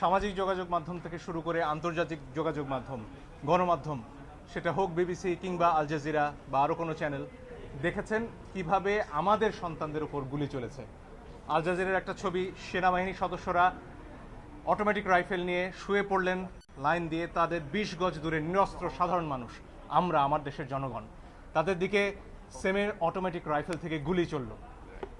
সামাজিক যোগাযোগ মাধ্যম থেকে শুরু করে আন্তর্জাতিক যোগাযোগ মাধ্যম, গণমাধ্যম, সেটা হোক বিবিসি কিংবা আল জাজিরা বা আরও কোনো চ্যানেল, দেখেছেন কীভাবে আমাদের সন্তানদের উপর গুলি চলেছে। আল জাজিরার একটা ছবি, সেনাবাহিনীর সদস্যরা অটোমেটিক রাইফেল নিয়ে শুয়ে পড়লেন, লাইন দিয়ে তাদের বিশ গজ দূরে নিরস্ত্র সাধারণ মানুষ, আমরা, আমার দেশের জনগণ। তাদের দিকে সেমের অটোমেটিক রাইফেল থেকে গুলি চলল।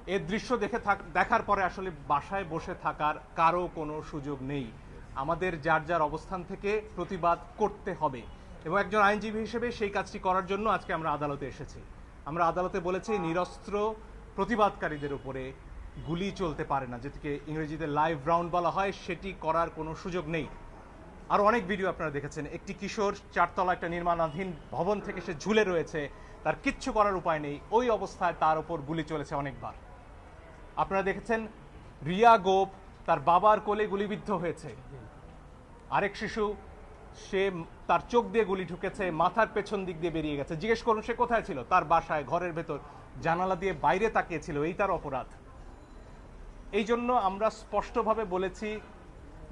এর দৃশ্য দেখে থাক দেখার পরে আসলে বাসায় বসে থাকার কারও কোনো সুযোগ নেই। আমাদের যার যার অবস্থান থেকে প্রতিবাদ করতে হবে। এবং একজন আইনজীবী হিসেবে সেই কাজটি করার জন্য আজকে আমরা আদালতে এসেছি। আমরা আদালতে বলেছি, নিরস্ত্র প্রতিবাদকারীদের উপরে গুলি চলতে পারে না, যেটিকে ইংরেজিতে লাইভ রাউন্ড বলা হয়। সেটি করার কোনো সুযোগ নেই। আর অনেক ভিডিও আপনারা দেখেছেন। একটি কিশোর চারতলা একটা নির্মাণাধীন ভবন থেকে সে ঝুলে রয়েছে। তার কিচ্ছু করার উপায় নেই। ওই অবস্থায় তার উপর গুলি চলেছে অনেকবার। আপনারা দেখেছেন, রিয়া গোপ তার বাবার কোলে গুলিবিদ্ধ হয়েছে। আরেক শিশু, সে তার চোখ দিয়ে গুলি ঢুকেছে, মাথার পেছন দিক দিয়ে বেরিয়ে গেছে। জিজ্ঞেস করুন, সে কোথায় ছিল? তার বাসায়, ঘরের ভেতর, জানালা দিয়ে বাইরে তাকিয়েছিল। এই তার অপরাধ। এই জন্য আমরা স্পষ্টভাবে বলেছি,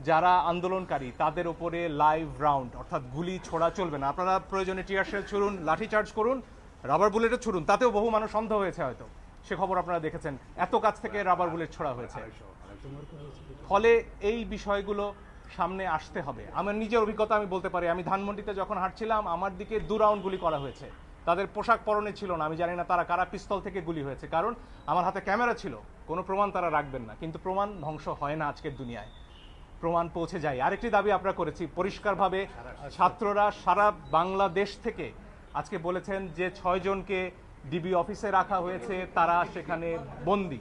যারা আন্দোলনকারী, তাদের ওপরে লাইভ রাউন্ড অর্থাৎ গুলি ছোড়া চলবে না। আপনারা প্রয়োজনে টিয়ার শেল ছুড়ুন, লাঠি চার্জ করুন রাবার বুলেটও ছুড়ুন, তাতেও বহু মানুষ অন্ধ হয়েছে হয়তো। সে খবর আপনারা দেখেছেন। এত কাছ থেকে রাবার বুলেট ছোড়া হয়েছে। ফলে এই বিষয়গুলো সামনে আসতে হবে। আমার নিজের অভিজ্ঞতা আমি বলতে পারি, আমি ধানমন্ডিতে যখন হাঁটছিলাম, আমার দিকে দু রাউন্ড গুলি করা হয়েছে। তাদের পোশাক পরনে ছিল না, আমি জানি না তারা কারা পিস্তল থেকে গুলি হয়েছে, কারণ আমার হাতে ক্যামেরা ছিল। কোনো প্রমাণ তারা রাখবেন না, কিন্তু প্রমাণ ধ্বংস হয় না আজকের দুনিয়ায়। প্রমাণ পৌঁছে যায়। আরেকটি দাবি আমরা করেছি, পরিষ্কারভাবে ছাত্ররা সারা বাংলাদেশ থেকে আজকে বলেছেন যে ছয় জনকে ডিবি অফিসে রাখা হয়েছে তারা সেখানে বন্দী।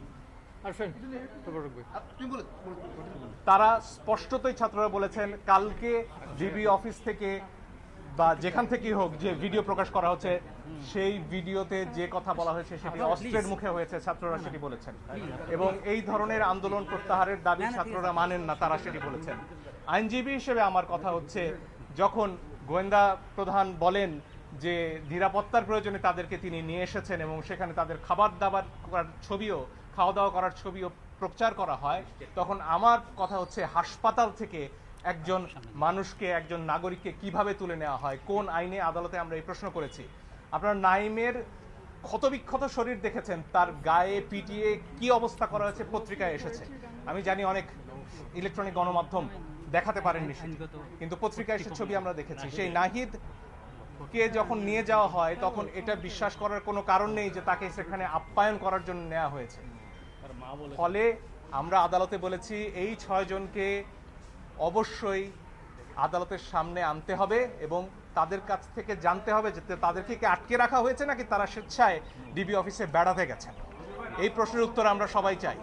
তারা স্পষ্টতই ছাত্ররা বলেছেন কালকে ডিবি অফিস থেকে বা যেখান থেকেই হোক যে ভিডিও প্রকাশ করা হচ্ছে সেই ভিডিওতে যে কথা বলা হয়েছে সেটি অস্ত্রের মুখে হয়েছে ছাত্ররা সেটি বলেছেন। এবং এই ধরনের আন্দোলন প্রত্যাহারের দাবি ছাত্ররা মানেন না তারা সেটি বলেছেন। আইনজীবী হিসেবে আমার কথা হচ্ছে যখন গোয়েন্দা প্রধান বলেন যে নিরাপত্তার প্রয়োজনে তাদেরকে তিনি নিয়ে এসেছেন এবং সেখানে তাদের খাবার দাবার করার ছবিও, খাওয়া দাওয়া করার ছবিও প্রচার করা হয়, তখন আমার কথা হচ্ছে হাসপাতাল থেকে একজন মানুষকে, একজন নাগরিককে কীভাবে তুলে নেওয়া হয়, কোন আইনে আদালতে আমরা এই প্রশ্ন করেছি আপনার নাইমের ক্ষতবিক্ষত শরীর দেখেছেন, তার গায়ে পিটিয়ে কি অবস্থা করা হয়েছে, পত্রিকায় এসেছে আমি জানি অনেক ইলেকট্রনিক গণমাধ্যম দেখাতে পারেননি। কিন্তু পত্রিকায় সে ছবি আমরা দেখেছি সেই নাহিদ কে যখন নিয়ে যাওয়া হয় তখন এটা বিশ্বাস করার কোনো কারণ নেই যে তাকে সেখানে আপ্যায়ন করার জন্য নেওয়া হয়েছে। ফলে আমরা আদালতে বলেছি এই ছয় জনকে অবশ্যই আদালতের সামনে আনতে হবে এবং তাদের কাছ থেকে জানতে হবে যে তাদেরকে কি আটকে রাখা হয়েছে নাকি তারা স্বেচ্ছায় ডিবি অফিসে বেড়াতে গেছেন। এই প্রশ্নের উত্তর আমরা সবাই চাই।